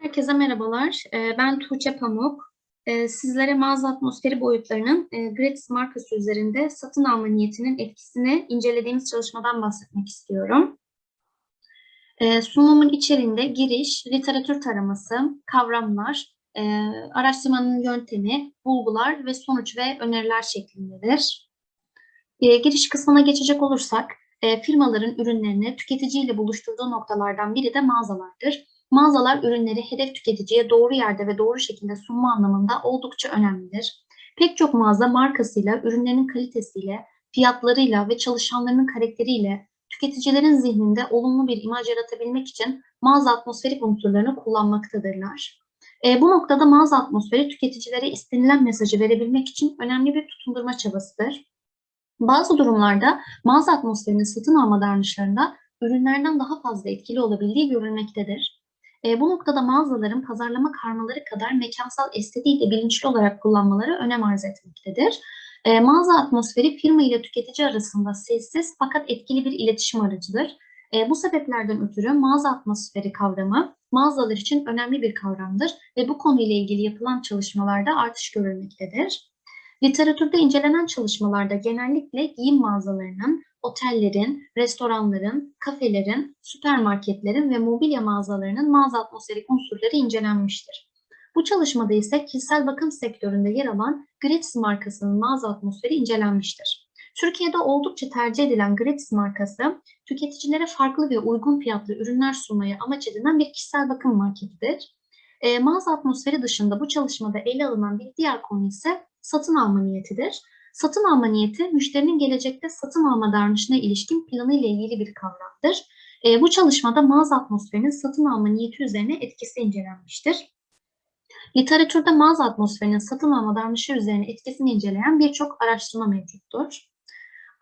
Herkese merhabalar. Ee, Ben Tuğçe Pamuk. Ee, Sizlere mağaza atmosferi boyutlarının e, Gratis markası üzerinde satın alma niyetinin etkisini incelediğimiz çalışmadan bahsetmek istiyorum. Ee, Sunumun içeriğinde giriş, literatür taraması, kavramlar, e, araştırmanın yöntemi, bulgular ve sonuç ve öneriler şeklindedir. Giriş kısmına geçecek olursak, e, firmaların ürünlerini tüketiciyle buluşturduğu noktalardan biri de mağazalardır. Mağazalar ürünleri hedef tüketiciye doğru yerde ve doğru şekilde sunma anlamında oldukça önemlidir. Pek çok mağaza markasıyla, ürünlerinin kalitesiyle, fiyatlarıyla ve çalışanlarının karakteriyle tüketicilerin zihninde olumlu bir imaj yaratabilmek için mağaza atmosferik unsurlarını kullanmaktadırlar. E, bu noktada mağaza atmosferi tüketicilere istenilen mesajı verebilmek için önemli bir tutundurma çabasıdır. Bazı durumlarda mağaza atmosferinin satın alma davranışlarında ürünlerden daha fazla etkili olabildiği görülmektedir. E, bu noktada mağazaların pazarlama karmaları kadar mekansal estetiği de bilinçli olarak kullanmaları önem arz etmektedir. E, mağaza atmosferi firma ile tüketici arasında sessiz fakat etkili bir iletişim aracıdır. E, bu sebeplerden ötürü mağaza atmosferi kavramı mağazalar için önemli bir kavramdır ve bu konuyla ilgili yapılan çalışmalarda artış görülmektedir. Literatürde incelenen çalışmalarda genellikle giyim mağazalarının, otellerin, restoranların, kafelerin, süpermarketlerin ve mobilya mağazalarının mağaza atmosferik unsurları incelenmiştir. Bu çalışmada ise kişisel bakım sektöründe yer alan Gratis markasının mağaza atmosferi incelenmiştir. Türkiye'de oldukça tercih edilen Gratis markası, tüketicilere farklı ve uygun fiyatlı ürünler sunmayı amaç edinen bir kişisel bakım marketidir. E, mağaza atmosferi dışında bu çalışmada ele alınan bir diğer konu ise satın alma niyetidir. Satın alma niyeti, müşterinin gelecekte satın alma davranışına ilişkin planı ile ilgili bir kavramdır. E, bu çalışmada mağaza atmosferinin satın alma niyeti üzerine etkisi incelenmiştir. Literatürde mağaza atmosferinin satın alma davranışı üzerine etkisini inceleyen birçok araştırma mevcuttur.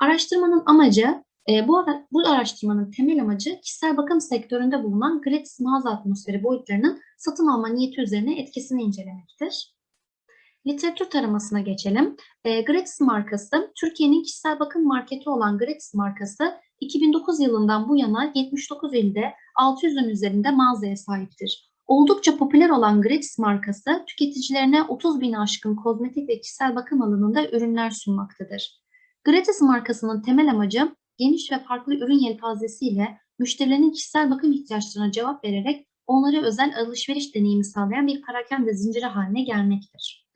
Araştırmanın amacı, e, bu, ara, bu araştırmanın temel amacı kişisel bakım sektöründe bulunan gratis mağaza atmosferi boyutlarının satın alma niyeti üzerine etkisini incelemektir. Literatür taramasına geçelim. E, Gratis markası, Türkiye'nin kişisel bakım marketi olan Gratis markası 2009 yılından bu yana 79 ilde 600'ün üzerinde mağazaya sahiptir. Oldukça popüler olan Gratis markası tüketicilerine 30 bin aşkın kozmetik ve kişisel bakım alanında ürünler sunmaktadır. Gratis markasının temel amacı geniş ve farklı ürün yelpazesiyle müşterilerin kişisel bakım ihtiyaçlarına cevap vererek onlara özel alışveriş deneyimi sağlayan bir parakende zinciri haline gelmektir.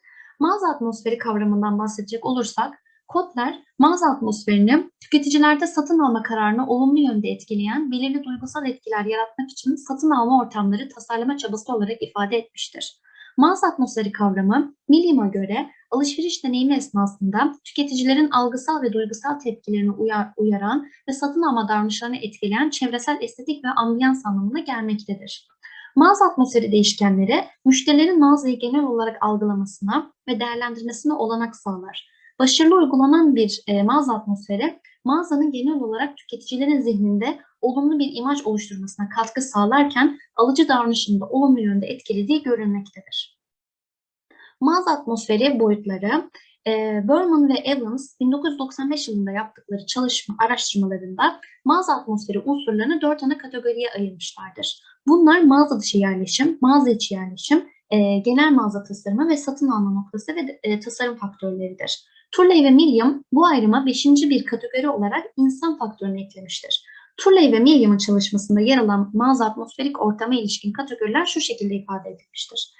Mağaza atmosferi kavramından bahsedecek olursak, kodlar mağaza atmosferini tüketicilerde satın alma kararını olumlu yönde etkileyen belirli duygusal etkiler yaratmak için satın alma ortamları tasarlama çabası olarak ifade etmiştir. Mağaza atmosferi kavramı, Milliam'a göre alışveriş deneyimi esnasında tüketicilerin algısal ve duygusal tepkilerini uyar, uyaran ve satın alma davranışlarını etkileyen çevresel estetik ve ambiyans anlamına gelmektedir. Mağaza atmosferi değişkenleri müşterilerin mağazayı genel olarak algılamasına ve değerlendirmesine olanak sağlar. Başarılı uygulanan bir e, mağaza atmosferi mağazanın genel olarak tüketicilerin zihninde olumlu bir imaj oluşturmasına katkı sağlarken alıcı davranışını da olumlu yönde etkilediği görülmektedir. Mağaza atmosferi boyutları e, Berman ve Evans 1995 yılında yaptıkları çalışma araştırmalarında mağaza atmosferi unsurlarını dört ana kategoriye ayırmışlardır. Bunlar mağaza dışı yerleşim, mağaza içi yerleşim, e, genel mağaza tasarımı ve satın alma noktası ve e, tasarım faktörleridir. Turley ve Milliam bu ayrıma beşinci bir kategori olarak insan faktörünü eklemiştir. Turley ve Milliam'ın çalışmasında yer alan mağaza atmosferik ortama ilişkin kategoriler şu şekilde ifade edilmiştir.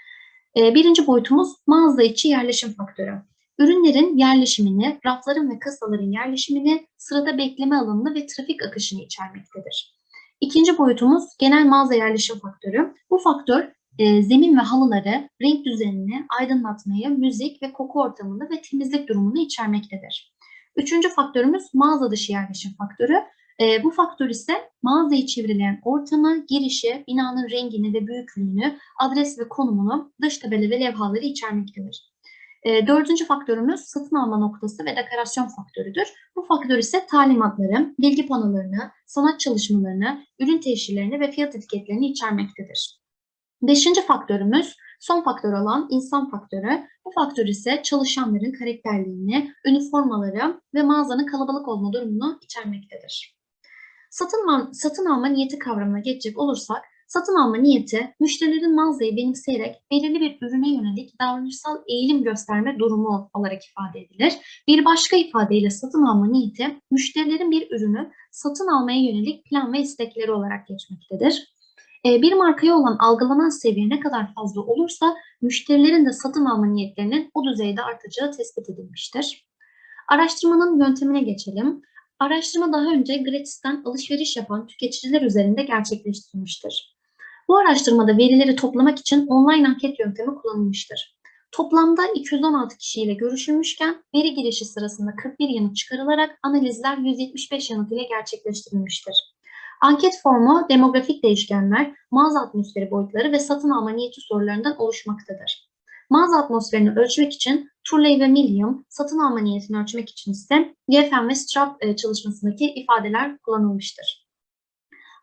E, birinci boyutumuz mağaza içi yerleşim faktörü. Ürünlerin yerleşimini, rafların ve kasaların yerleşimini, sırada bekleme alanını ve trafik akışını içermektedir. İkinci boyutumuz genel mağaza yerleşim faktörü. Bu faktör e, zemin ve halıları, renk düzenini, aydınlatmayı, müzik ve koku ortamını ve temizlik durumunu içermektedir. Üçüncü faktörümüz mağaza dışı yerleşim faktörü. E, bu faktör ise mağazayı çevrilen ortamı, girişi, binanın rengini ve büyüklüğünü, adres ve konumunu, dış tabela ve levhaları içermektedir. E, dördüncü faktörümüz satın alma noktası ve dekorasyon faktörüdür. Bu faktör ise talimatları, bilgi panolarını, sanat çalışmalarını, ürün teşhirlerini ve fiyat etiketlerini içermektedir. Beşinci faktörümüz son faktör olan insan faktörü. Bu faktör ise çalışanların karakterliğini, üniformaları ve mağazanın kalabalık olma durumunu içermektedir. Satın, satın alma niyeti kavramına geçecek olursak, Satın alma niyeti, müşterilerin mağazayı benimseyerek belirli bir ürüne yönelik davranışsal eğilim gösterme durumu olarak ifade edilir. Bir başka ifadeyle satın alma niyeti, müşterilerin bir ürünü satın almaya yönelik plan ve istekleri olarak geçmektedir. Ee, Bir markaya olan algılanan seviye ne kadar fazla olursa müşterilerin de satın alma niyetlerinin o düzeyde artacağı tespit edilmiştir. Araştırmanın yöntemine geçelim. Araştırma daha önce gratis'ten alışveriş yapan tüketiciler üzerinde gerçekleştirilmiştir. Bu araştırmada verileri toplamak için online anket yöntemi kullanılmıştır. Toplamda 216 kişiyle görüşülmüşken veri girişi sırasında 41 yanıt çıkarılarak analizler 175 yanıt ile gerçekleştirilmiştir. Anket formu demografik değişkenler, mağaza atmosferi boyutları ve satın alma niyeti sorularından oluşmaktadır. Mağaza atmosferini ölçmek için Turley ve Milliam, satın alma niyetini ölçmek için ise GFM ve Strap e, çalışmasındaki ifadeler kullanılmıştır.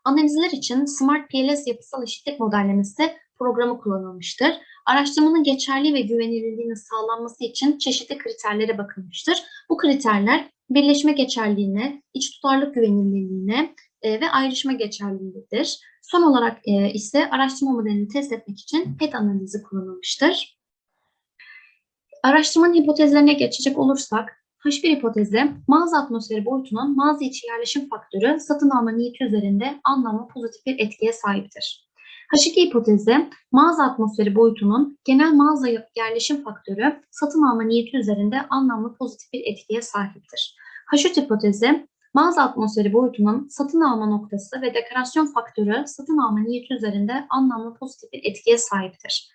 Analizler için Smart PLS yapısal eşitlik modellemesi programı kullanılmıştır. Araştırmanın geçerli ve güvenilirliğinin sağlanması için çeşitli kriterlere bakılmıştır. Bu kriterler birleşme geçerliliğine, iç tutarlık güvenilirliğine e, ve ayrışma geçerliliğidir. Son olarak e, ise araştırma modelini test etmek için PET analizi kullanılmıştır. Araştırmanın hipotezlerine geçecek olursak, H1 hipotezi, mağaza atmosferi boyutunun mağaza içi yerleşim faktörü satın alma niyeti üzerinde anlamlı pozitif bir etkiye sahiptir. H2 hipotezi, mağaza atmosferi boyutunun genel mağaza yerleşim faktörü satın alma niyeti üzerinde anlamlı pozitif bir etkiye sahiptir. H3 hipotezi, mağaza atmosferi boyutunun satın alma noktası ve dekorasyon faktörü satın alma niyeti üzerinde anlamlı pozitif bir etkiye sahiptir.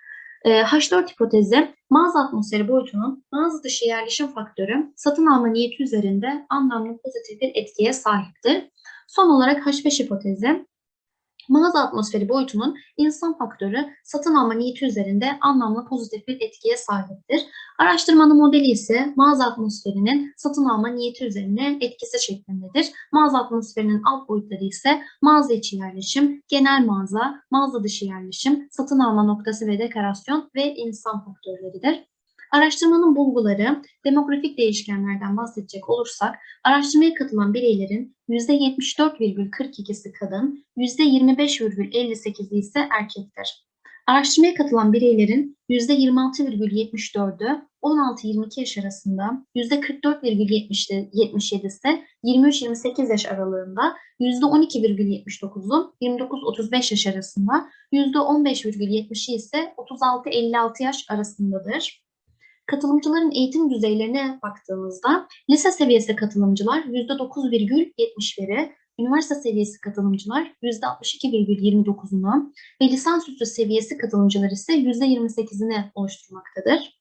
Ee, H4 hipotezi, mağaza atmosferi boyutunun mağaza dışı yerleşim faktörü satın alma niyeti üzerinde anlamlı pozitif bir etkiye sahiptir. Son olarak H5 hipotezi, mağaza atmosferi boyutunun insan faktörü satın alma niyeti üzerinde anlamlı pozitif bir etkiye sahiptir. Araştırmanın modeli ise mağaza atmosferinin satın alma niyeti üzerine etkisi şeklindedir. Mağaza atmosferinin alt boyutları ise mağaza içi yerleşim, genel mağaza, mağaza dışı yerleşim, satın alma noktası ve dekorasyon ve insan faktörleridir. Araştırmanın bulguları, demografik değişkenlerden bahsedecek olursak, araştırmaya katılan bireylerin %74,42'si kadın, %25,58'i ise erkektir. Araştırmaya katılan bireylerin %26,74'ü 16-22 yaş arasında, %44,77'si ise 23-28 yaş aralığında, %12,79'u 29-35 yaş arasında, %15,70'i ise 36-56 yaş arasındadır. Katılımcıların eğitim düzeylerine baktığımızda lise seviyesi katılımcılar %9,71'i, üniversite seviyesi katılımcılar %62,29'unu ve lisansüstü seviyesi katılımcılar ise %28'ini oluşturmaktadır.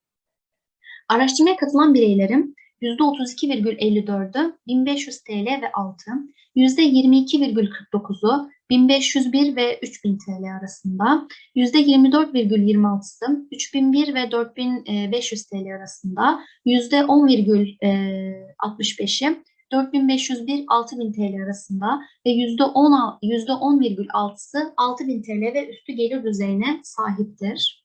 Araştırmaya katılan bireylerin %32,54'ü 1500 TL ve altı, %22,49'u 1501 ve 3000 TL arasında, %24,26'sı 3001 ve 4500 TL arasında, %10,65'i 4501 6000 TL arasında ve %10 %10,6'sı 6000 TL ve üstü gelir düzeyine sahiptir.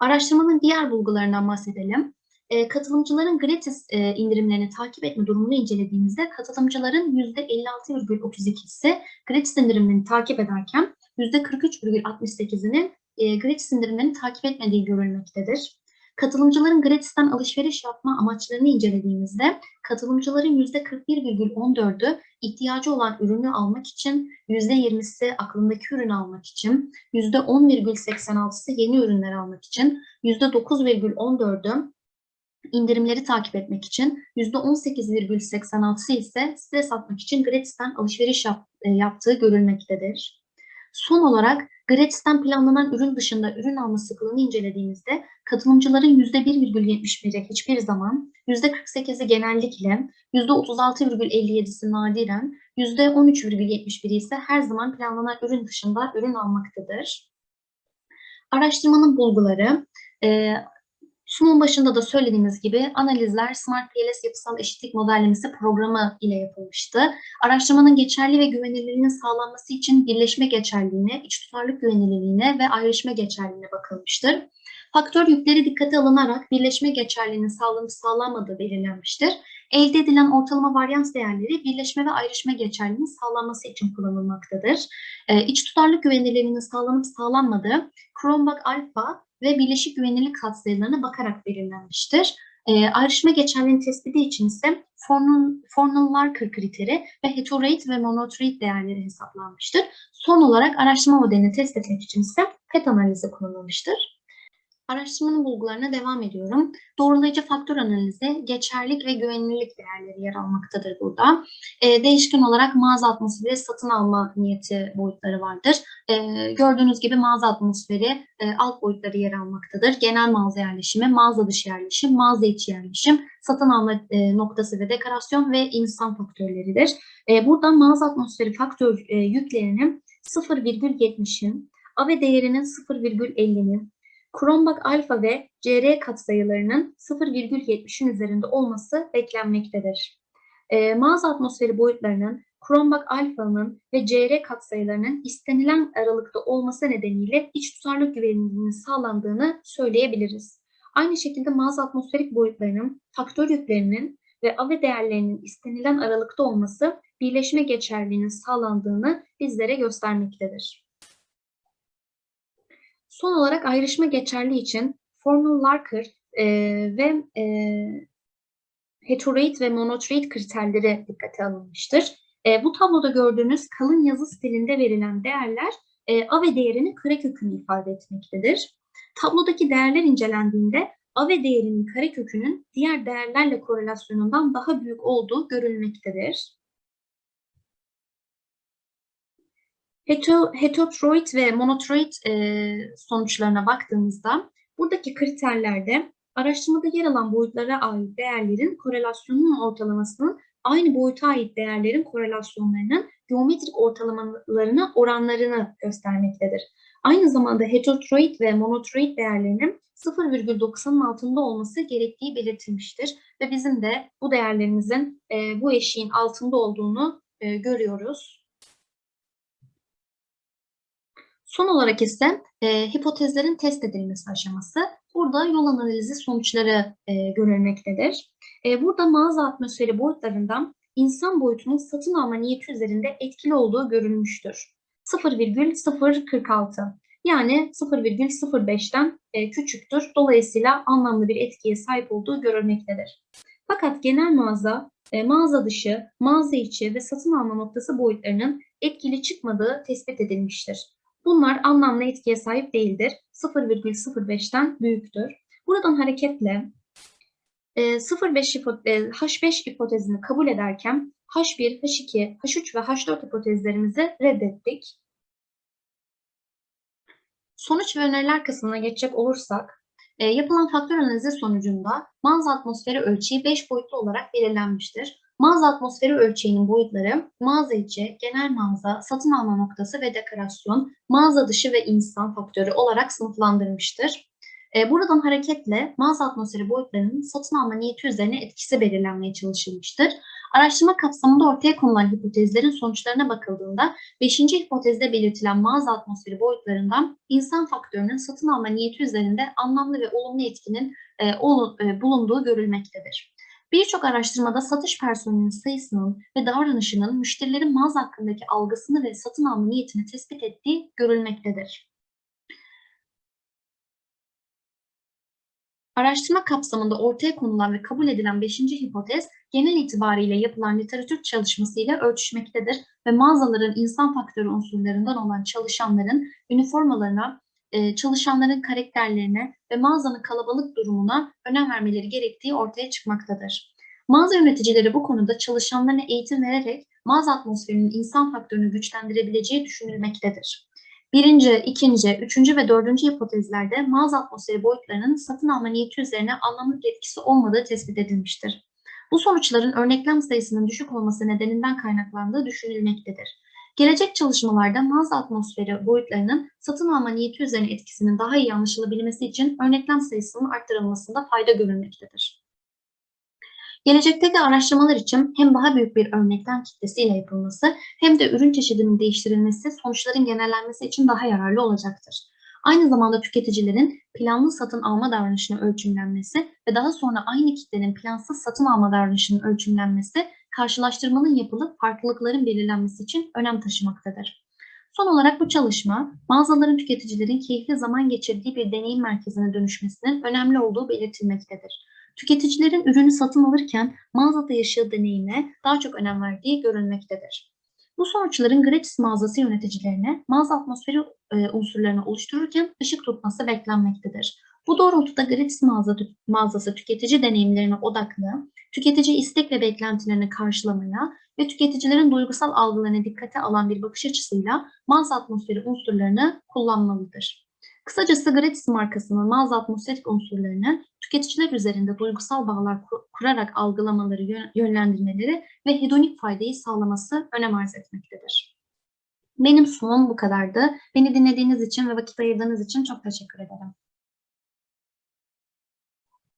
Araştırmanın diğer bulgularından bahsedelim. E, katılımcıların gratis e, indirimlerini takip etme durumunu incelediğimizde katılımcıların %56,32'si gratis indirimlerini takip ederken %43,68'inin e, gratis indirimlerini takip etmediği görülmektedir. Katılımcıların gratisten alışveriş yapma amaçlarını incelediğimizde katılımcıların %41,14'ü ihtiyacı olan ürünü almak için, %20'si aklındaki ürünü almak için, %10,86'sı yeni ürünler almak için, %9,14'ü indirimleri takip etmek için, %18,86'sı ise stres atmak için gratisten alışveriş yap, e, yaptığı görülmektedir. Son olarak Gratis'ten planlanan ürün dışında ürün alma sıklığını incelediğimizde katılımcıların %1,71'i hiçbir zaman, %48'i genellikle, %36,57'si nadiren, %13,71'i ise her zaman planlanan ürün dışında ürün almaktadır. Araştırmanın bulguları, e, Sunum başında da söylediğimiz gibi analizler Smart PLS yapısal eşitlik modellemesi programı ile yapılmıştı. Araştırmanın geçerli ve güvenilirliğinin sağlanması için birleşme geçerliliğine, iç tutarlık güvenilirliğine ve ayrışma geçerliliğine bakılmıştır. Faktör yükleri dikkate alınarak birleşme geçerliliğinin sağlanıp sağlanmadığı belirlenmiştir. Elde edilen ortalama varyans değerleri birleşme ve ayrışma geçerliliğinin sağlanması için kullanılmaktadır. E, iç tutarlılık güvenilirliğinin sağlanıp sağlanmadığı Kronbach alfa ve birleşik güvenilirlik katsayılarına bakarak belirlenmiştir. E, ayrışma geçerliliğinin tespiti için ise Fornell-Larker kriteri ve heteroid ve monotroid değerleri hesaplanmıştır. Son olarak araştırma modelini test etmek için ise PET analizi kullanılmıştır. Araştırmanın bulgularına devam ediyorum. Doğrulayıcı faktör analizi, geçerlik ve güvenilirlik değerleri yer almaktadır burada. E, değişken olarak mağaza atmosferi satın alma niyeti boyutları vardır. E, gördüğünüz gibi mağaza atmosferi e, alt boyutları yer almaktadır. Genel mağaza yerleşimi, mağaza dışı yerleşim, mağaza içi yerleşim, satın alma e, noktası ve dekorasyon ve insan faktörleridir. E, burada mağaza atmosferi faktör e, yüklerinin 0,70'in, AVE değerinin 0,50'nin, Kronbach alfa ve CR katsayılarının 0,70'in üzerinde olması beklenmektedir. E, mağaza atmosferi boyutlarının Kronbach alfanın ve CR katsayılarının istenilen aralıkta olması nedeniyle iç tutarlılık güvenilirliğinin sağlandığını söyleyebiliriz. Aynı şekilde mağaza atmosferik boyutlarının faktör yüklerinin ve AVE değerlerinin istenilen aralıkta olması birleşme geçerliliğinin sağlandığını bizlere göstermektedir. Son olarak ayrışma geçerli için Fornell-Larker e, ve e, heteroid ve monotroid kriterleri dikkate alınmıştır. E, bu tabloda gördüğünüz kalın yazı stilinde verilen değerler e, AVE değerinin karekökünü ifade etmektedir. Tablodaki değerler incelendiğinde AVE değerinin karekökünün diğer değerlerle korelasyonundan daha büyük olduğu görülmektedir. Heterotroid ve monotroid e, sonuçlarına baktığımızda buradaki kriterlerde araştırmada yer alan boyutlara ait değerlerin korelasyonunun ortalamasının aynı boyuta ait değerlerin korelasyonlarının geometrik ortalamalarına oranlarını göstermektedir. Aynı zamanda heterotroid ve monotroid değerlerinin 0,90'ın altında olması gerektiği belirtilmiştir. Ve bizim de bu değerlerimizin e, bu eşiğin altında olduğunu e, görüyoruz. Son olarak ise e, hipotezlerin test edilmesi aşaması. Burada yol analizi sonuçları e, görülmektedir. E, burada mağaza atmosferi boyutlarından insan boyutunun satın alma niyeti üzerinde etkili olduğu görülmüştür. 0,046 yani 0,05'ten e, küçüktür. Dolayısıyla anlamlı bir etkiye sahip olduğu görülmektedir. Fakat genel mağaza, e, mağaza dışı, mağaza içi ve satın alma noktası boyutlarının etkili çıkmadığı tespit edilmiştir. Bunlar anlamlı etkiye sahip değildir. 0,05'ten büyüktür. Buradan hareketle e, 0,5 e, H5 hipotezini kabul ederken H1, H2, H3 ve H4 hipotezlerimizi reddettik. Sonuç ve öneriler kısmına geçecek olursak, e, yapılan faktör analizi sonucunda mağaza atmosferi ölçeği 5 boyutlu olarak belirlenmiştir. Mağaza atmosferi ölçeğinin boyutları mağaza içi, genel mağaza, satın alma noktası ve dekorasyon, mağaza dışı ve insan faktörü olarak sınıflandırmıştır. E, buradan hareketle mağaza atmosferi boyutlarının satın alma niyeti üzerine etkisi belirlenmeye çalışılmıştır. Araştırma kapsamında ortaya konulan hipotezlerin sonuçlarına bakıldığında 5. hipotezde belirtilen mağaza atmosferi boyutlarından insan faktörünün satın alma niyeti üzerinde anlamlı ve olumlu etkinin e, e bulunduğu görülmektedir. Birçok araştırmada satış personelinin sayısının ve davranışının müşterilerin mağaza hakkındaki algısını ve satın alma niyetini tespit ettiği görülmektedir. Araştırma kapsamında ortaya konulan ve kabul edilen 5. hipotez genel itibariyle yapılan literatür çalışmasıyla örtüşmektedir ve mağazaların insan faktörü unsurlarından olan çalışanların üniformalarına çalışanların karakterlerine ve mağazanın kalabalık durumuna önem vermeleri gerektiği ortaya çıkmaktadır. Mağaza yöneticileri bu konuda çalışanlarına eğitim vererek mağaza atmosferinin insan faktörünü güçlendirebileceği düşünülmektedir. Birinci, ikinci, üçüncü ve dördüncü hipotezlerde mağaza atmosferi boyutlarının satın alma niyeti üzerine anlamlı bir etkisi olmadığı tespit edilmiştir. Bu sonuçların örneklem sayısının düşük olması nedeninden kaynaklandığı düşünülmektedir. Gelecek çalışmalarda mağaza atmosferi boyutlarının satın alma niyeti üzerine etkisinin daha iyi anlaşılabilmesi için örneklem sayısının arttırılmasında fayda görülmektedir. Gelecekteki araştırmalar için hem daha büyük bir örneklem kitlesiyle yapılması hem de ürün çeşidinin değiştirilmesi sonuçların genellenmesi için daha yararlı olacaktır. Aynı zamanda tüketicilerin planlı satın alma davranışının ölçümlenmesi ve daha sonra aynı kitlenin plansız satın alma davranışının ölçümlenmesi karşılaştırmanın yapılıp farklılıkların belirlenmesi için önem taşımaktadır. Son olarak bu çalışma, mağazaların tüketicilerin keyifli zaman geçirdiği bir deneyim merkezine dönüşmesinin önemli olduğu belirtilmektedir. Tüketicilerin ürünü satın alırken mağazada yaşadığı deneyime daha çok önem verdiği görülmektedir. Bu sonuçların Gratis mağazası yöneticilerine mağaza atmosferi e, unsurlarını oluştururken ışık tutması beklenmektedir. Bu doğrultuda Gratis mağaza, mağazası tüketici deneyimlerine odaklı, tüketici istek ve beklentilerini karşılamaya ve tüketicilerin duygusal algılarına dikkate alan bir bakış açısıyla mağaza atmosferi unsurlarını kullanmalıdır. Kısacası Gratis markasının mağaza atmosferik unsurlarını tüketiciler üzerinde duygusal bağlar ku- kurarak algılamaları, yön- yönlendirmeleri ve hedonik faydayı sağlaması önem arz etmektedir. Benim sunumum bu kadardı. Beni dinlediğiniz için ve vakit ayırdığınız için çok teşekkür ederim.